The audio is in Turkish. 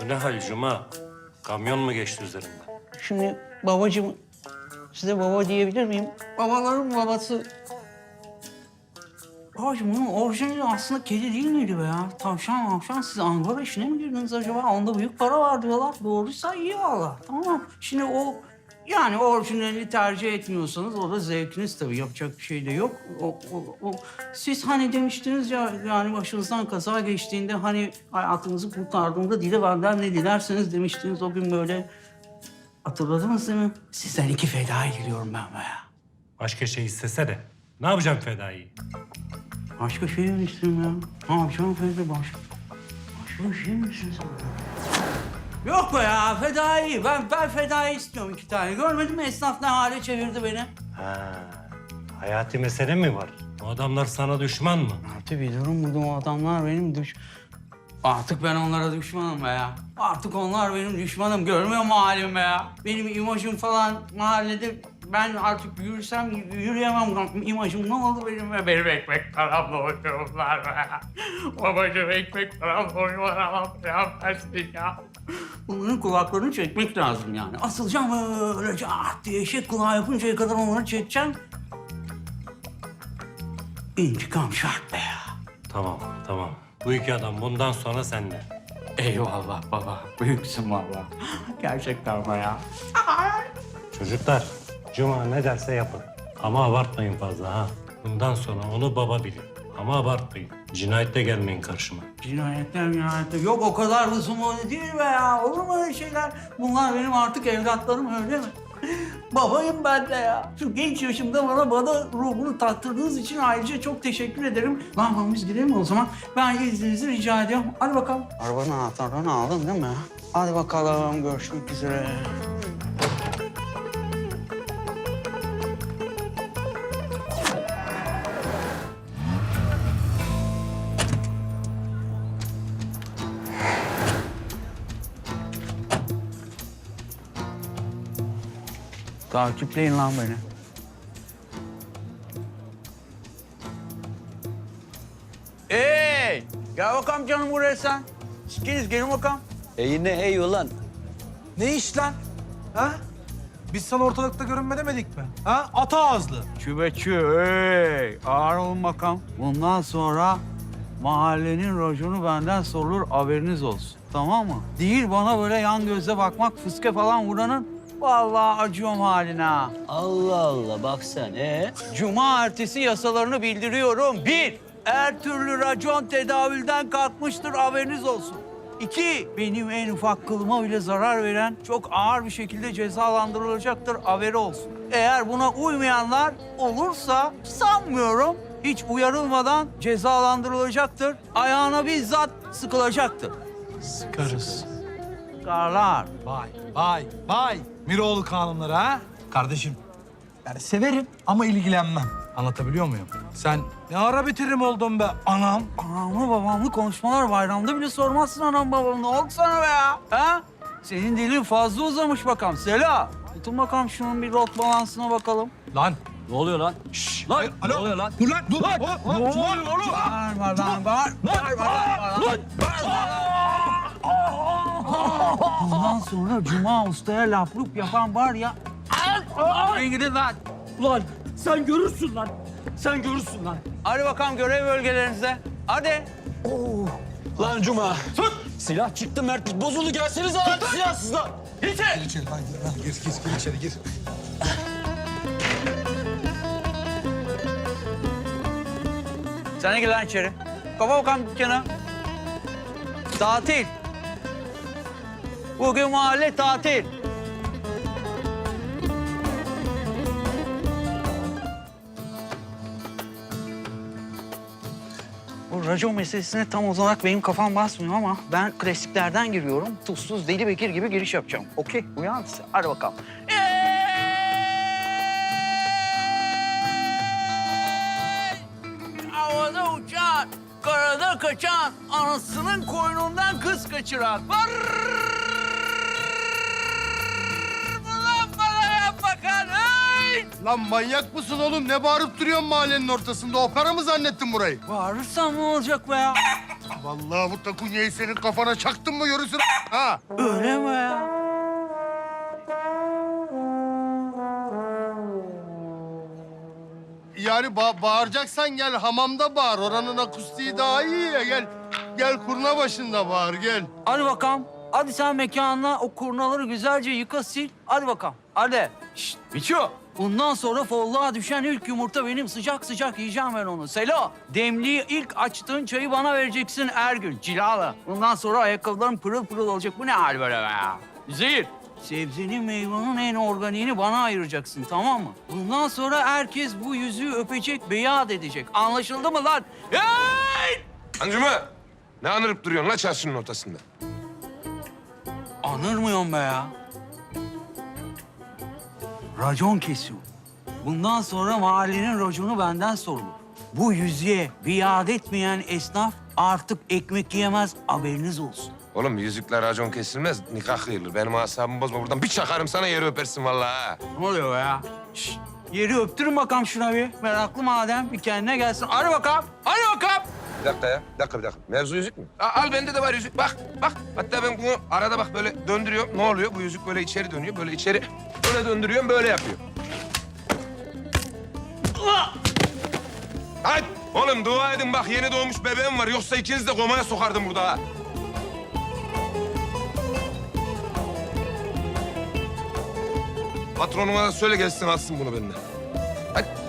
Bu ne hal Cuma? Kamyon mu geçti üzerinden? Şimdi babacığım, size baba diyebilir miyim? Babaların babası. Babacığım bunun orijinali aslında kedi değil miydi be ya? Tavşan mavşan siz Angora işine mi girdiniz acaba? Onda büyük para var diyorlar. Doğruysa iyi valla. Tamam. Şimdi o yani orijinali tercih etmiyorsanız o da zevkiniz tabii. Yapacak bir şey de yok. O, o, o- Siz hani demiştiniz ya yani başınızdan kaza geçtiğinde hani hayatınızı kurtardığımda dile benden ne dilerseniz demiştiniz o gün böyle Hatırladınız değil mi? Sizden iki fedai diliyorum ben be ya. Başka şey istese de. Ne yapacağım fedayı? Başka şey mi istiyorum ya? Ne yapacağım fedai başka? Başka şey mi istiyorsun? Yok be ya fedai. Ben, ben fedai istiyorum iki tane. Görmedin mi esnaf ne hale çevirdi beni? Ha, hayati mesele mi var? O adamlar sana düşman mı? Artık biliyorum bu adamlar benim düş... Artık ben onlara düşmanım be ya. Artık onlar benim düşmanım. Görmüyor mu halimi be ya? Benim imajım falan mahallede ben artık yürüsem yürüyemem. İmajım ne oldu benim be? Benim ekmek paramla oynuyorlar be. Babacığım ekmek paramla oynuyorlar ama ya versin ya. Bunların kulaklarını çekmek lazım yani. Asılacağım öylece ah diye eşek kulağı yapıncaya kadar onları çekeceğim. İntikam şart be ya. Tamam, tamam. Bu iki adam bundan sonra sende. Eyvallah baba. Büyüksün valla. Gerçekten ya. Çocuklar, Cuma ne derse yapın. Ama abartmayın fazla ha. Bundan sonra onu baba bilin. Ama abartmayın. Cinayette gelmeyin karşıma. Cinayetler cinayetler. Yok o kadar da sumoni değil be ya. Olur mu öyle şeyler? Bunlar benim artık evlatlarım öyle mi? Babayım ben de ya. Şu genç yaşımda bana bana ruhunu tattırdığınız için ayrıca çok teşekkür ederim. Lan lan biz gidelim o zaman. Ben izninizi rica ediyorum. Hadi bakalım. Arabanın anahtarlarını aldın değil mi? Hadi bakalım görüşmek üzere. Takipleyin lan beni. Hey! Gel bakalım canım buraya sen. Sikiniz gelin bakalım. E yine hey ulan. Ne iş lan? Ha? Biz sana ortalıkta görünme demedik mi? Ha? Ata ağızlı. Çübeçü, hey! Ağır olun bakalım. Bundan sonra mahallenin raconu benden sorulur haberiniz olsun. Tamam mı? Değil bana böyle yan gözle bakmak, fıske falan vuranın. Vallahi acıyorum haline ha. Allah Allah bak sen. E Cuma ertesi yasalarını bildiriyorum. Bir, her türlü racon tedavülden kalkmıştır haberiniz olsun. İki, benim en ufak kılıma bile zarar veren çok ağır bir şekilde cezalandırılacaktır haberi olsun. Eğer buna uymayanlar olursa sanmıyorum hiç uyarılmadan cezalandırılacaktır. Ayağına bizzat sıkılacaktır. Sıkarız. Sıkarlar. Vay, vay, vay. Miroğlu kanunları ha? Kardeşim, yani severim ama ilgilenmem. Anlatabiliyor muyum? Sen ne ara bitirim oldun be anam? Anamlı babamlı konuşmalar bayramda bile sormazsın anam babam. Ne oldu sana be ya? Ha? Senin dilin fazla uzamış bakalım. Sela. Tutun bakalım şunun bir rot balansına bakalım. Lan. ne oluyor lan? Şşş lan Hayır, ne alo. oluyor lan? Dur lan, dur. Lan, ne oluyor oğlum? Bağırma lan, bağır. Bağırma lan, Bundan sonra Cuma Usta'ya laf lup yapan var ya. Gidin lan. Ulan sen görürsün lan. Sen görürsün lan. Hadi bakalım görev bölgelerinize. Hadi. Lan Cuma. Sus. Silah çıktı Mert. Bozuldu gelseniz lan silahsız lan. Gir içeri lan, gir lan. Gir, gir, gir içeri, gir. Sen de gel lan içeri. Kapa bakalım dükkana. Tatil. Bugün mahalle tatil. Bu racon meselesine tam olarak benim kafam basmıyor ama ben klasiklerden giriyorum. Tuzsuz Deli Bekir gibi giriş yapacağım. Okey, uyan size. Hadi bakalım. Havada uçan, karada kaçan, anasının koynundan kız kaçıran. Var Lan manyak mısın oğlum? Ne bağırıp duruyorsun mahallenin ortasında? Opera mı zannettin burayı? Bağırırsam ne olacak be ya? Vallahi bu takunyayı senin kafana çaktın mı görürsün ha. Öyle mi ya? Yani ba- bağıracaksan gel hamamda bağır. Oranın akustiği daha iyi ya. Gel gel kurna başında bağır gel. Hadi bakalım. Hadi sen mekanına o kurnaları güzelce yıka sil. Hadi bakalım. Hadi. Şşt Miço. Bundan sonra folluğa düşen ilk yumurta benim sıcak sıcak yiyeceğim ben onu. Selo, demliği ilk açtığın çayı bana vereceksin her gün. Cilalı. Bundan sonra ayakkabılarım pırıl pırıl olacak. Bu ne hal böyle be ya? Zehir. Sebzenin meyvanın en organiğini bana ayıracaksın tamam mı? Bundan sonra herkes bu yüzüğü öpecek, beyat edecek. Anlaşıldı mı lan? Hey! Ancuma ne anırıp duruyorsun la çarşının ortasında? Anırmıyorum be ya. Racon kesiyor. Bundan sonra mahallenin raconu benden sorulur. Bu yüzüğe biat etmeyen esnaf artık ekmek yiyemez haberiniz olsun. Oğlum yüzükler racon kesilmez, nikah kıyılır. Benim asabımı bozma. Buradan bir çakarım sana yeri öpersin vallahi ha. Ne oluyor ya? Şşt, yeri öptürün bakalım şuna bir. Meraklı madem bir kendine gelsin. Hadi bakalım, hadi bakalım. Bir dakika ya, bir dakika bir dakika. Mevzu yüzük mü? Aa, al bende de var yüzük. Bak, bak. Hatta ben bunu arada bak böyle döndürüyorum. Ne oluyor? Bu yüzük böyle içeri dönüyor. Böyle içeri böyle döndürüyorum, böyle yapıyor. Hadi. Oğlum dua edin bak yeni doğmuş bebeğim var. Yoksa ikiniz de komaya sokardım burada ha. Patronuma da söyle gelsin alsın bunu benden. Hadi.